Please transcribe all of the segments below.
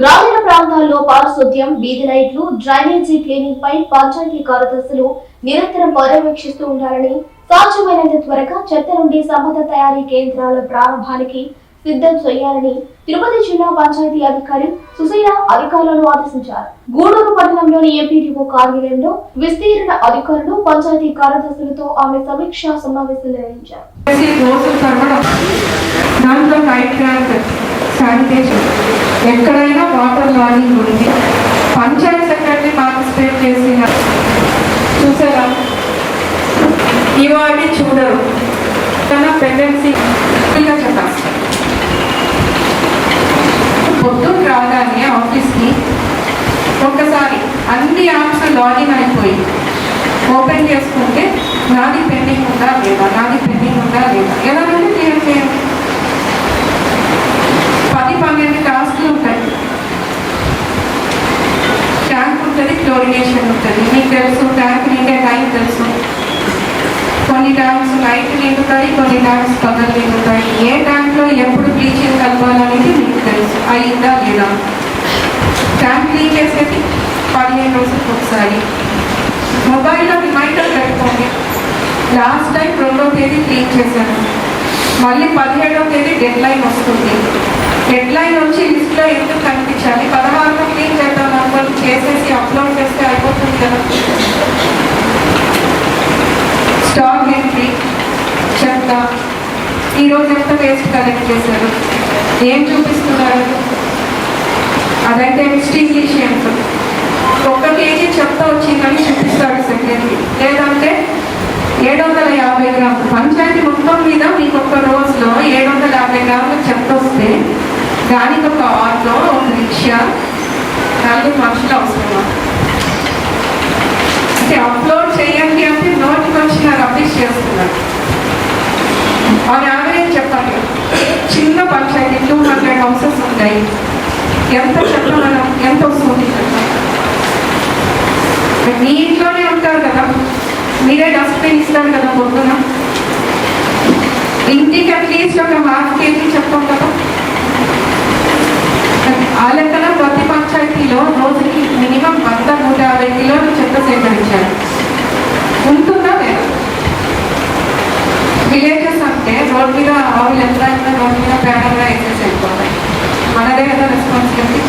గ్రామీణ ప్రాంతాల్లో పారిశుద్ధ్యం వీధి లైట్లు డ్రైనేజీ క్లీనింగ్ పై పంచాయతీ కార్యదర్శులు నిరంతరం పర్యవేక్షిస్తూ ఉండాలని సాధ్యమైనంత త్వరగా చెత్త నుండి సంపద తయారీ కేంద్రాల ప్రారంభానికి సిద్ధం చేయాలని తిరుపతి జిల్లా పంచాయతీ అధికారి సుశీల అధికారులను ఆదేశించారు. గూడూరు పట్టణంలోని ఎంపీడీఓ కార్యాలయంలో విస్తీర్ణ అధికారులు పంచాయతీ కార్యదర్శులతో ఆమె సమీక్షా సమావేశం నిర్వహించారు చేసి రోజు తరగడం దాంట్లో నైట్ క్యాంప్ శానిటేషన్ ఎక్కడైనా వాటర్ లాగింగ్ ఉంది పంచాయత్ సెక్రటరీ పార్టిసిపేట్ చేసిన చూసారా ఇవాళ చూడరు. తన ప్రెగ్నెన్సీ చెప్పాలి. పొద్దున్న రాగానే ఆఫీస్కి ఒక్కసారి అన్ని యాప్స్ లాగిన్ అయిపోయి ఓపెన్ చేసుకుంటే నాది పెండింగ్ ఉందా లేదా? నాది పెండింగ్ ఉందా లేదా? ఎలా నుండి క్లియర్ చేయండి పది పన్నెండు టాస్క్లు ఉంటాయి. ట్యాంక్ ఉంటుంది క్లోరినేషన్ ఉంటుంది మీకు తెలుసు ట్యాంక్ నిండే టైం తెలుసు కొన్ని ట్యాంక్స్ నైట్ నిండుతాయి కొన్ని ట్యాంక్స్ పగలు నిండుతాయి. ఏ ట్యాంక్లో ఎప్పుడు బ్లీచింగ్ కలపాలనేది మీకు తెలుసు. అయిందా లేదా? ట్యాంక్ క్లీన్ చేసేది పదిహేను రోజులకు ఒకసారి. మొబైల్లో రిమైండర్ పెట్టుకోండి. లాస్ట్ టైం రెండో తేదీ క్లీన్ చేశాను. మళ్ళీ పదిహేడవ తేదీ డెడ్ లైన్ వస్తుంది. డెడ్ లైన్ వచ్చి లిస్ట్లో ఎందుకు కనిపించాలి? పదహారులో క్లీన్ చేద్దాం అనుకోని చేసేసి అప్లోడ్ చేస్తే అయిపోతుంది కదా స్టాక్ ఎంట్రీ చెత్త ఈరోజు ఎంత వేస్ట్ కలెక్ట్ చేశారు ఏం చూపిస్తున్నారు? అదైతే ఎక్స్టింగ్విషియంట్ ఒక్క కేజీ చెత్త వచ్చిందని చూపిస్తాడు సెకండ్కి లేదంటే ఏడు వందల యాభై గ్రాములు. పంచాయతీ మొత్తం మీద మీకు ఒక్క రోజులో ఏడు వందల యాభై గ్రాములు చెత్త వస్తే దానికి ఒక ఆటో ఒక రిక్షా నలుగురు మనుషులు అవసరం అంటే అప్లోడ్ చేయండి అంటే నోటికి వచ్చిన రబ్బిష్ చేస్తున్నారు. ఆన్ చెప్పాలి. చిన్న పంచాయతీ టూ హండ్రెడ్ హౌసెస్ ఉంటాయి. ఎంత చెత్త మనం ఎంత వస్తుంది? మీ ఇంట్లోనే ఉంటారు కదా. మీరే డస్ట్బిన్ ఇస్తారు కదా పొద్దున. ఇంటికి అట్లీస్ట్ ఒక హాఫ్ కేజీ చెప్పం కదా. ఆ లెక్కన ప్రతి పంచాయతీలో రోజుకి మినిమం వంద నూట యాభై కిలోలు చెత్త సేకరించారు ఉంటుందా లేదా విలేజెస్ అంటే రోడ్ మీద ఆవులు ఎంత ఎంత రోడ్ మీద పేడగా వేసేసి వెళ్ళిపోతాయి మనదే కదా రెస్పాన్సిబిలిటీ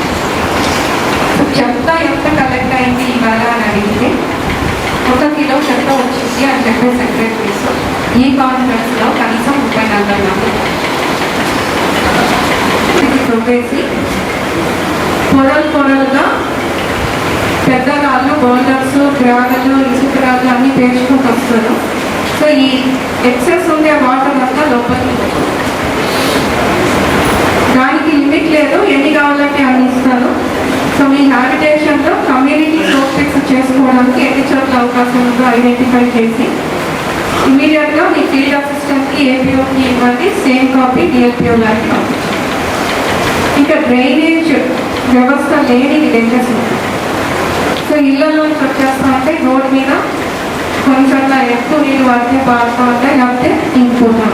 చెత్త ఎంత కలెక్ట్ అయింది ఇవాళ అని అడిగితే ఒక కిలో చెత్త వచ్చింది అని చెప్పే సెక్రటరీస్ ఈ కాన్ఫరెన్స్లో కనీసం ముప్పై నలభై మంది. ఇది చూపేసి పొరలు పొరలుగా పెద్ద రాళ్ళు బౌలర్స్ గ్రాగలు ఇసుక రాళ్ళు అన్నీ పేర్చుకుంటూ వస్తారు. సో ఈ ఎక్సెస్ ఉండే వాటర్ అంతా లోపలికి పోతుంది. దానికి లిమిట్ లేదు వాళ్ళకి కావాలంటే ఇస్తారు సో మీ హ్యాబిటేషన్లో కమ్యూనిటీ సోర్సెస్ చేసుకోవడానికి ఎన్ని చోట్ల అవకాశం ఉందో ఐడెంటిఫై చేసి ఇమీడియట్గా మీ ఫీల్డ్ అసిస్టెంట్కి ఏపీఓకి ఇవ్వండి. సేమ్ కాపీ డిఎల్పిఓ లాంటి ఇంకా డ్రైనేజ్ వ్యవస్థ లేని విలేజెస్. ఉంటాయి సో ఇళ్ళలోంచి వచ్చేస్తా ఉంటే రోడ్ మీద కొంచెం ఎక్కువ నీళ్ళు పడితే పాడుతూ ఉంటాయి లేకపోతే ఇంకిపోతాం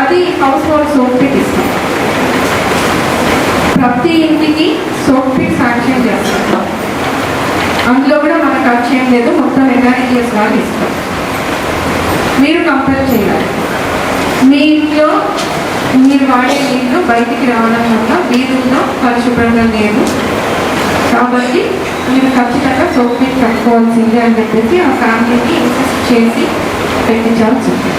అది హౌస్ హోల్డ్ సోప్ ఇస్తాం ప్రతి ఇంటికి సోప్ పిట్ శాంక్షన్ చేస్తాం అందులో కూడా మనకు ఖర్చు ఏం లేదు మొత్తం ఎన్ఆర్ఈఎస్ వాళ్ళు ఇస్తాం మీరు కంపేర్ చేయాలి. మీ ఇంట్లో మీరు వాడే నీళ్ళు బయటికి రావడం వల్ల వీధుల్లో పరిశుభ్రంగా లేదు. కాబట్టి మీరు ఖచ్చితంగా సోప్ పిట్ కట్టుకోవాల్సిందే అని చెప్పేసి ఆ ఫ్యామిలీకి ఇన్వెస్ట్ చేసి పెట్టించాల్సి ఉంటుంది.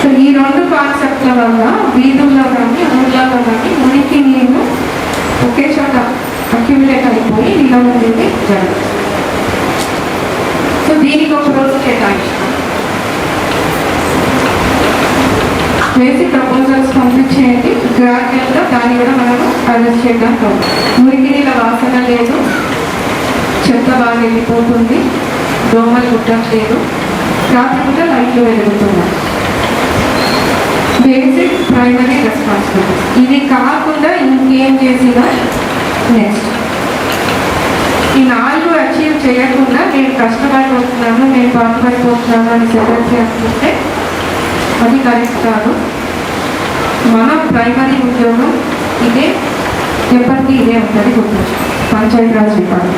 సో ఈ రెండు కాన్సెప్ట్ల వల్ల వీధుల్లో కానీ ఊళ్ళలో కానీ మురికి నీరు ఒకే చోట అక్యుమిలేట్ అయిపోయి నిల్వ జరగదు. సో దీనికి ఒక రోజు కేటాయించాం. వేసి ప్రపోజల్స్ పంపించేయండి. గ్రాడ్యువల్గా దాన్ని కూడా మనము అరెస్ట్ చేయడానికి మురికి నీళ్ళ వాసన లేదు. చెత్త బాగా వెళ్ళిపోతుంది. దోమలు కుట్టట్లేదు రాత్రిపూట లైట్లు వెలుగుతున్నాయి. బేసిక్ ప్రైమరీ రెస్పాన్సిబిలిటీ ఇది కాకుండా ఇంకేం చేసినా నెక్స్ట్ ఈ నాలుగు అచీవ్ చేయకుండా నేను కష్టపడిపోతున్నాను నేను బాధపడిపోతున్నాను అని చెప్పేసి అనుకుంటే అది కరెక్ట్ కాదు. మన ప్రైమరీ ఉద్యోగం ఇదే ఎప్పటికీ ఇదే ఉంటుంది గుర్తు. పంచాయతీరాజ్ విభాగం.